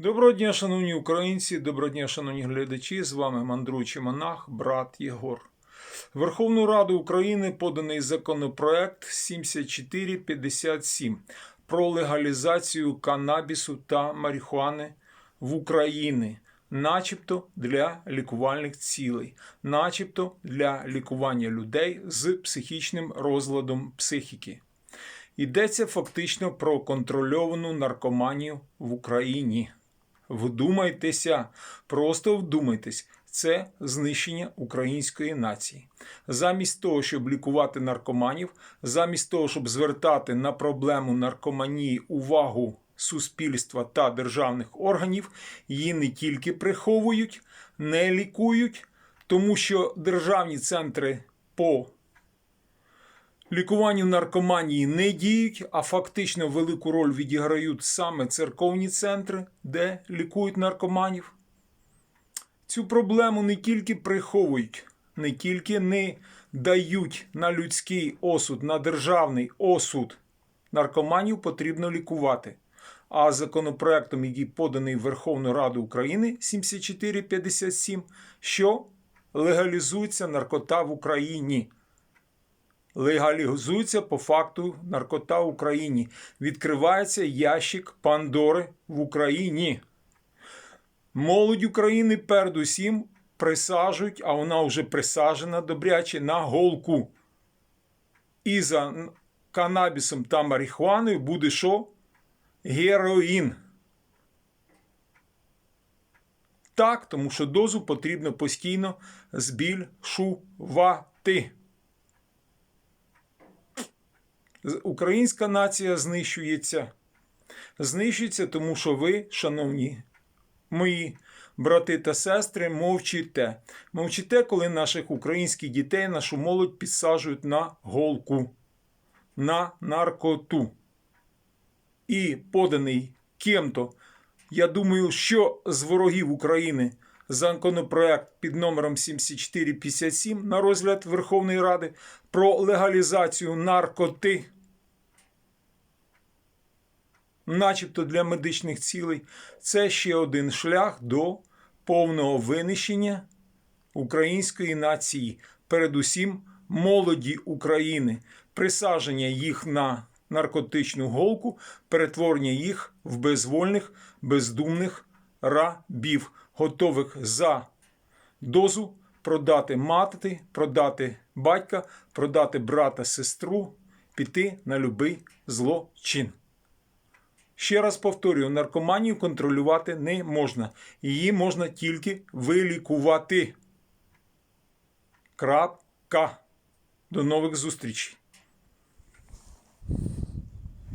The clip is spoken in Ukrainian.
Доброго дня, шановні українці, доброго дня, шановні глядачі. З вами мандруючий монах, брат Єгор. Верховну Раду України поданий законопроект 7457 про легалізацію канабісу та марихуани в Україні, начебто для лікувальних цілей, начебто для лікування людей з психічним розладом психіки. Йдеться фактично про контрольовану наркоманію в Україні. Вдумайтеся, просто вдумайтесь, це знищення української нації. Замість того, щоб лікувати наркоманів, замість того, щоб звертати на проблему наркоманії увагу суспільства та державних органів, її не тільки приховують, не лікують, тому що державні центри по лікуванню наркоманії не діють, а фактично велику роль відіграють саме церковні центри, де лікують наркоманів. Цю проблему не тільки приховують, не тільки не дають на людський осуд, на державний осуд. Наркоманів потрібно лікувати. А законопроектом, який поданий в Верховну Раду України 7457, що легалізується наркота в Україні легалізується по факту наркота в Україні. Відкривається ящик Пандори в Україні. Молодь України передусім присаджують, а вона вже присаджена добряче на голку. І за канабісом та марихуаною буде що? Героїн. Так, тому що дозу потрібно постійно збільшувати. З- Українська нація знищується. Знищується, тому що ви, шановні мої брати та сестри, мовчите. Мовчите, коли наших українських дітей, нашу молодь підсаджують на голку, на наркоту. І поданий ким-то, я думаю, що з ворогів України законопроект під номером 7457 на розгляд Верховної Ради про легалізацію наркоти, начебто для медичних цілей, це ще один шлях до повного винищення української нації, передусім молоді України, присадження їх на наркотичну голку, перетворення їх в безвольних, бездумних рабів, готових за дозу продати мати, продати батька, продати брата, сестру, піти на любий злочин. Ще раз повторюю, наркоманію контролювати не можна. Її можна тільки вилікувати. Крапка. До нових зустрічей.